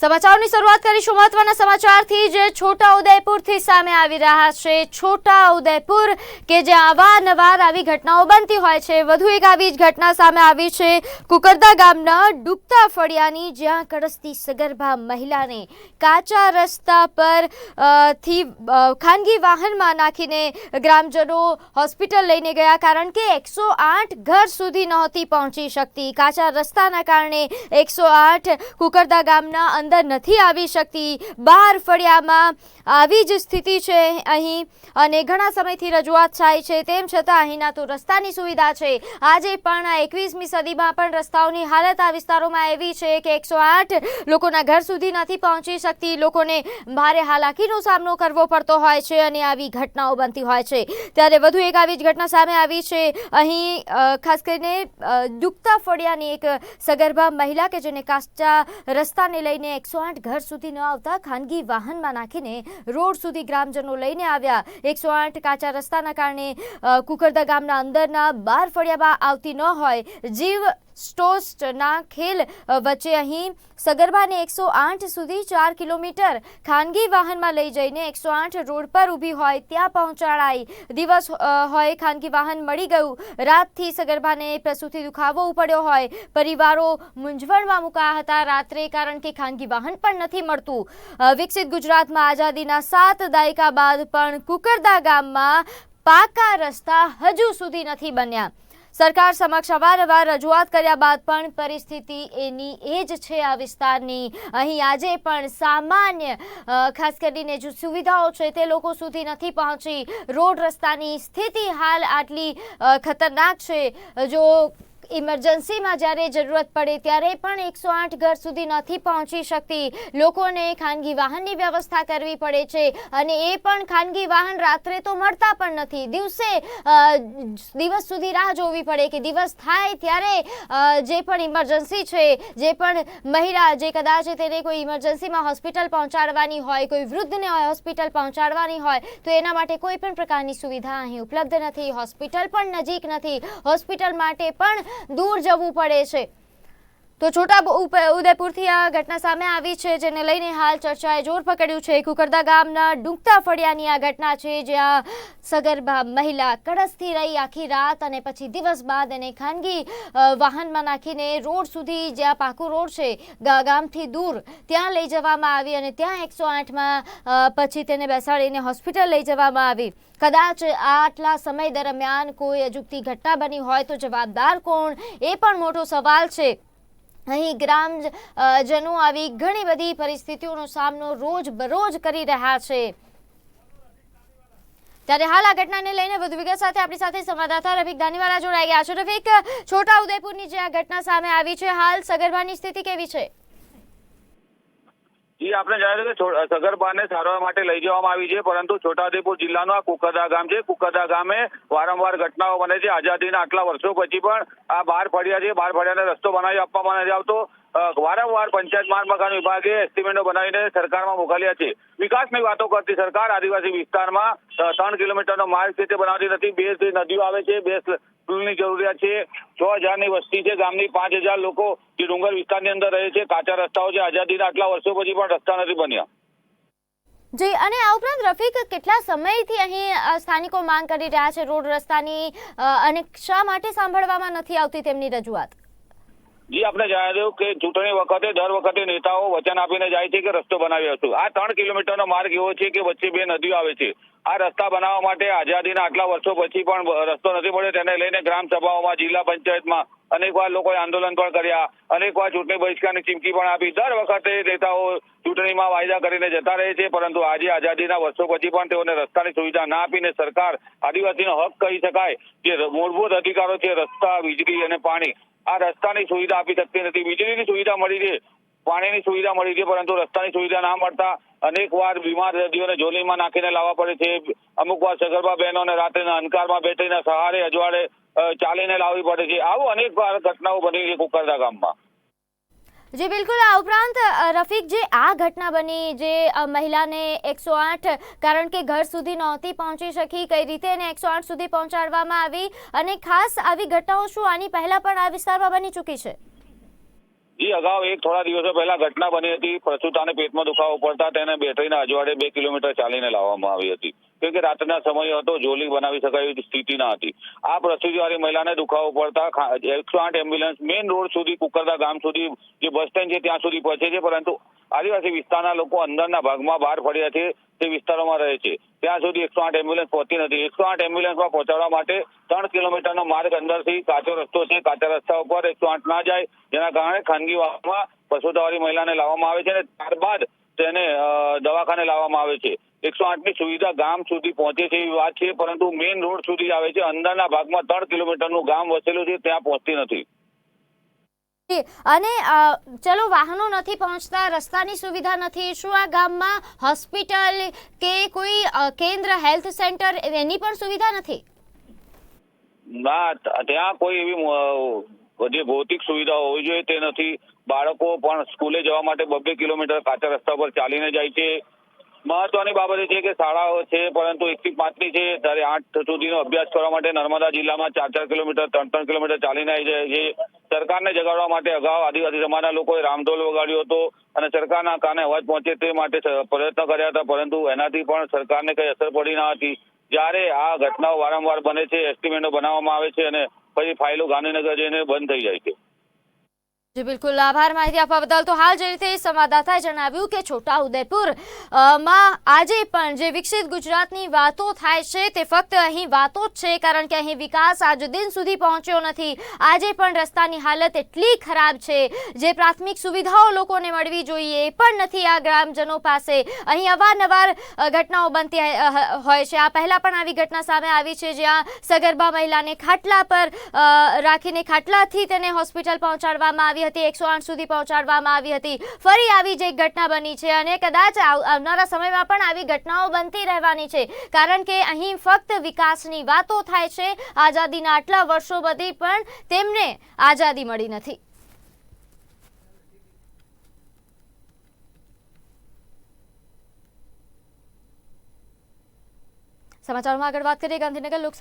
સમાચારોની શરૂઆત કરીશું મહત્વના સમાચારથી જે છોટા ઉદયપુરથી સામે આવી રહ્યા છે. છોટા ઉદયપુર કે જ્યાં અવારનવાર આવી ઘટનાઓ બનતી હોય છે. વધુ એક આવી જ ઘટના સામે આવી છે. કુકરદા ગામના ડૂબતા ફળિયાની જ્યાં કળસતી સગર્ભા મહિલાને કાચા રસ્તા પરથી ખાનગી વાહનમાં નાખીને ગ્રામજનો હોસ્પિટલ લઈને ગયા કારણ કે એકસો આઠ ઘર સુધી નહોતી પહોંચી શકતી. કાચા રસ્તાના કારણે એકસો આઠ કુકરદા ગામના અંદર નથી આવી શકતી. બહાર ફળિયામાં આવી જ સ્થિતિ છે અહીં અને ઘણા સમયથી રજૂઆત થાય છે. તેમ છતાં અહીંના તો રસ્તાની સુવિધા છે. આજે પણ એકવીસમી સદીમાં પણ રસ્તાઓની હાલત આ વિસ્તારોમાં એવી છે કે એકસો આઠ લોકોના ઘર સુધી નથી પહોંચી શકતી. લોકોને ભારે હાલાકીનો સામનો કરવો પડતો હોય છે અને આવી ઘટનાઓ બનતી હોય છે. ત્યારે વધુ એક આવી જ ઘટના સામે આવી છે. અહીં ખાસ કરીને દુખતા ફળિયાની એક સગર્ભા મહિલા કે જેને કાચા રસ્તાને લઈને એકસો આઠ ઘર સુધી ન આવતા ખાનગી વાહનમાં નાખીને રોડ સુધી ગ્રામજનો લઈને આવ્યા. એકસો આઠ કાચા રસ્તાના કારણે કુકરદા ગામના અંદરના બાર ફળિયામાં આવતી ન હોય. જીવ સ્ટોસ્ટના ખેલ વચ્ચે અહીં સગર્ભાને એકસો આઠ સુધી ચાર કિલોમીટર ખાનગી વાહનમાં લઈ જઈને એકસો આઠ રોડ પર ઊભી હોય ત્યાં પહોંચાડાઈ. દિવસ હોય ખાનગી વાહન મળી ગયું. રાતથી સગર્ભાને પ્રસૂતિ દુખાવો પડ્યો હોય. પરિવારો મૂંઝવણમાં મુકાયા હતા રાત્રે કારણ કે ખાનગી વાહન પણ નથી મળતું. વિકસિત ગુજરાતમાં આઝાદીના સાત દાયકા બાદ પણ કુકરદા ગામમાં પાકા રસ્તા હજુ સુધી નથી બન્યા. સરકાર સમક્ષ અવારનવાર રજૂઆત કર્યા બાદ પણ પરિસ્થિતિ એની એ જ છે આ વિસ્તારની. અહીં આજે પણ સામાન્ય ખાસ કરીને જે સુવિધાઓ છે તે લોકો સુધી નથી પહોંચી. રોડ રસ્તાની સ્થિતિ હાલ આટલી ખતરનાક છે. જો ઇમરજન્સીમાં જ્યારે જરૂરત પડે ત્યારે પણ એકસો આઠ ઘર સુધી નથી પહોંચી શકતી. લોકોને ખાનગી વાહનની વ્યવસ્થા કરવી પડે છે અને એ પણ ખાનગી વાહન રાત્રે તો મળતા પણ નથી. દિવસે દિવસ સુધી રાહ જોવી પડે કે દિવસ થાય ત્યારે જે પણ ઇમરજન્સી છે, જે પણ મહિલા જે કદાચ તેને કોઈ ઇમરજન્સીમાં હોસ્પિટલ પહોંચાડવાની હોય, કોઈ વૃદ્ધને હોસ્પિટલ પહોંચાડવાની હોય, તો એના માટે કોઈ પણ પ્રકારની સુવિધા અહીં ઉપલબ્ધ નથી. હોસ્પિટલ પણ નજીક નથી. હોસ્પિટલ માટે પણ દૂર જવું પડે છે. તો છોટા ઉદયપુરથી આ ઘટના સામે આવી છે, જેને લઈને હાલ ચર્ચાએ જોર પકડ્યું છે. કુકરદા ગામના ડુંગતા ફળિયાની આ ઘટના છે, જ્યાં સગર્ભા મહિલા કળશથી રહી આખી રાત અને પછી દિવસ બાદ એને ખાનગી વાહનમાં નાખીને રોડ સુધી જ્યાં પાકું રોડ છે ગામથી દૂર ત્યાં લઈ જવામાં આવી અને ત્યાં એકસો આઠમાં પછી તેને બેસાડીને હોસ્પિટલ લઈ જવામાં આવી. કદાચ આટલા સમય દરમિયાન કોઈ અજુગતી ઘટના બની હોય તો જવાબદાર કોણ? એ પણ મોટો સવાલ છે. અહીં ગ્રામજનો આવી ઘણી બધી પરિસ્થિતિઓનો સામનો રોજ બરોજ કરી રહ્યા છે. ત્યારે હાલ આ ઘટનાને લઈને વધુ વિગત સાથે આપણી સાથે સંવાદદાતા રફિક દાનીવાલા જોડાઈ ગયા છે. રફિક, છોટા ઉદયપુરની જે આ ઘટના સામે આવી છે, હાલ સગર્ભાની સ્થિતિ કેવી છે? જી, આપણે જણાવ્યું કે સગર્ભાને સારવાર માટે લઈ જવામાં આવી છે, પરંતુ છોટાઉદેપુર જિલ્લાનું આ કુકરદા ગામ છે. કુકરદા ગામે વારંવાર ઘટનાઓ બને છે. આઝાદીના આટલા વર્ષો પછી પણ આ બહાર ફળિયા છે. બહાર ફળિયાને રસ્તો બનાવી આપવામાં નથી આવતો. વારંવાર પંચાયત માર્ગ મકાન વિભાગે એસ્ટિમેટો બનાવીને સરકારમાં મોકલ્યા છે. વિકાસની વાતો કરતી સરકાર આદિવાસી વિસ્તારમાં ત્રણ કિલોમીટરનો માર્ગ છે તે બનાવતી નથી. બે નદીઓ આવે છે. બે પુલની જરૂરિયાત છે. છ હજારની વસ્તી છે ગામની. પાંચ હજાર લોકો જે ડુંગર વિસ્તારની અંદર રહે છે. કાચા રસ્તાઓ છે. આઝાદીના આટલા વર્ષો પછી પણ રસ્તા નથી બન્યા. જી અને આ ઉપરાંત રફીક કેટલા સમયથી અહીં સ્થાનિકો માંગ કરી રહ્યા છે રોડ રસ્તાની અને શા માટે સાંભળવામાં નથી આવતી તેમની રજૂઆત? જી આપણે જણાવ્યું કે ચૂંટણી વખતે દર વખતે નેતાઓ વચન આપીને જાય છે કે રસ્તો બનાવી આપશું આ ત્રણ કિલોમીટરનો માર્ગ એવો છે કે વચ્ચે બે નદીઓ આવે છે. આ રસ્તા બનાવવા માટે આઝાદીના આટલા વર્ષો પછી પણ રસ્તો નથી મળ્યો. તેને લઈને ગ્રામ સભાઓમાં, જિલ્લા પંચાયતમાં અનેકવાર લોકોએ આંદોલન પણ કર્યા. અનેકવાર ચૂંટણી બહિષ્કારની ચીમકી પણ આપી. દર વખતે નેતાઓ ચૂંટણીમાં વાયદા કરીને જતા રહે છે, પરંતુ આજે આઝાદીના વર્ષો પછી પણ તેઓને રસ્તાની સુવિધા ના આપીને સરકાર આદિવાસીનો હક કહી શકાય. જે મૂળભૂત અધિકારો છે, રસ્તા, વીજળી અને પાણી. આ રસ્તાની સુવિધા આપી શકતી નથી. વીજળીની સુવિધા મળી છે પાણીની સુવિધા મળી છે, પરંતુ રસ્તાની સુવિધા ના મળતા અનેક વાર બીમાર દર્દીઓને જોલીમાં નાખીને લાવવા પડે છે. અમુક વાર સગર્ભા બહેનોને રાત્રિના અંધકારમાં બેઠીને સહારે, અજવાળે ચાલીને લાવવી પડે છે. આવું અનેક ઘટનાઓ બની છે કુકરદા ગામમાં. જી, બિલકુલ. આ ઉપરાંત રફીક, જે આ ઘટના બની, જે મહિલાને એકસો આઠ, કારણ કે ઘર સુધી નહોતી પહોંચી શકી, કઈ રીતે એને એકસો આઠ સુધી પહોંચાડવામાં આવી? અને ખાસ આવી ઘટનાઓ શું આની પહેલા પણ આ વિસ્તારમાં બની ચૂકી છે? જી અગાઉ એક થોડા દિવસો પહેલા ઘટના બની હતી. પ્રસૂતાને પેટમાં દુખાવો પડતા તેને બેટરીના અજવાડે બે કિલોમીટર ચાલીને લાવવામાં આવી હતી. કેમ કે રાતના સમય હતો, જોલી બનાવી શકાય એવી સ્થિતિ ના હતી. આ પ્રસૂતિવાળી મહિલાને દુખાવો પડતા એકસો આઠ એમ્બ્યુલન્સ મેઇન રોડ સુધી, કુકરદા ગામ સુધી, જે બસ સ્ટેન્ડ છે ત્યાં સુધી પહોંચે છે, પરંતુ આદિવાસી વિસ્તારના લોકો અંદરના ભાગમાં બહાર પડ્યા છે, તે વિસ્તારોમાં રહે છે. ત્યાં સુધી એકસો આઠ એમ્બ્યુલન્સ પહોંચતી નથી. એકસો આઠ એમ્બ્યુલન્સમાં પહોંચાડવા માટે ત્રણ કિલોમીટરનો માર્ગ અંદરથી કાચો રસ્તો છે. કાચા રસ્તા ઉપર એકસો આઠ ના જાય. જેના કારણે ખાનગી વાહનમાં પ્રસૂતાવાળી મહિલાને લાવવામાં આવે છે અને ત્યારબાદ તેને દવાખાને લાવવામાં આવે છે. એકસો આઠની સુવિધા ગામ સુધી પહોંચે છે એવી વાત છે પરંતુ મેઇન રોડ સુધી આવે છે. અંદરના ભાગમાં ત્રણ કિલોમીટરનું ગામ વસેલું છે ત્યાં પહોંચતી નથી. અને ચલો વાહનો નથી પહોંચતા રસ્તાની સુવિધા નથી. શું આ ગામમાં હોસ્પિટલ કે કોઈ કેન્દ્ર હેલ્થ સેન્ટર એની પણ સુવિધા નથી? ના ત્યાં કોઈ એવી જે ભૌતિક સુવિધા હોવી જોઈએ તે નથી. બાળકો પણ સ્કૂલે જવા માટે બબ્બે કિલોમીટર કાચા રસ્તા પર ચાલીને જાય છે. મહત્વની બાબત એ છે કે શાળાઓ છે, પરંતુ એક થી પાંચની છે. ત્યારે આઠ સુધીનો અભ્યાસ કરવા માટે નર્મદા જિલ્લામાં ચાર ચાર કિલોમીટર, ત્રણ ત્રણ કિલોમીટર ચાલીને આવી જાય છે. સરકારને જગાડવા માટે અગાઉ આદિવાસી સમાજના લોકોએ રામઢોલ વગાડ્યો હતો અને સરકારના કાને અવાજ પહોંચે તે માટે પ્રયત્ન કર્યા હતા, પરંતુ એનાથી પણ સરકારને કઈ અસર પડી ના હતી. જ્યારે આ ઘટનાઓ વારંવાર બને છે, એસ્ટિમેટો બનાવવામાં આવે છે અને પછી ફાઇલો ગાંધીનગર જઈને બંધ થઈ જાય છે. જી, બિલકુલ. આભાર માહિતી આપવા બદલ તો હાલ જે રીતે સંવાદદાતાએ જણાવ્યું કે છોટાઉદેપુર ઉદયપુરમાં આજે પણ જે વિકસિત ગુજરાતની વાતો થાય છે તે ફક્ત અહીં વાતો જ છે, કારણ કે અહીં વિકાસ આજ દિન સુધી પહોંચ્યો નથી. આજે પણ રસ્તાની હાલત એટલી ખરાબ છે. જે પ્રાથમિક સુવિધાઓ લોકોને મળવી જોઈએ એ પણ નથી આ ગ્રામજનો પાસે. અહીં અવારનવાર ઘટનાઓ બનતી હોય છે. આ પહેલાં પણ આવી ઘટના સામે આવી છે, જ્યાં સગર્ભા મહિલાને ખાટલા પર રાખીને ખાટલાથી તેને હોસ્પિટલ પહોંચાડવામાં આવી હતી, એકસો આઠ સુધી પહોંચાડવામાં આવી હતી. ફરી આવી જ એક ઘટના બની છે અને કદાચ આવનારા સમયમાં પણ આવી ઘટનાઓ બનતી રહેવાની છે. કારણ કે અહીં ફક્ત વિકાસની વાતો થાય છે. આઝાદીના આટલા વર્ષો બધી પણ તેમને આઝાદી મળી નથી. સમાચારમાં આગળ વાત કરીએ ગાંધીનગર લોકસભા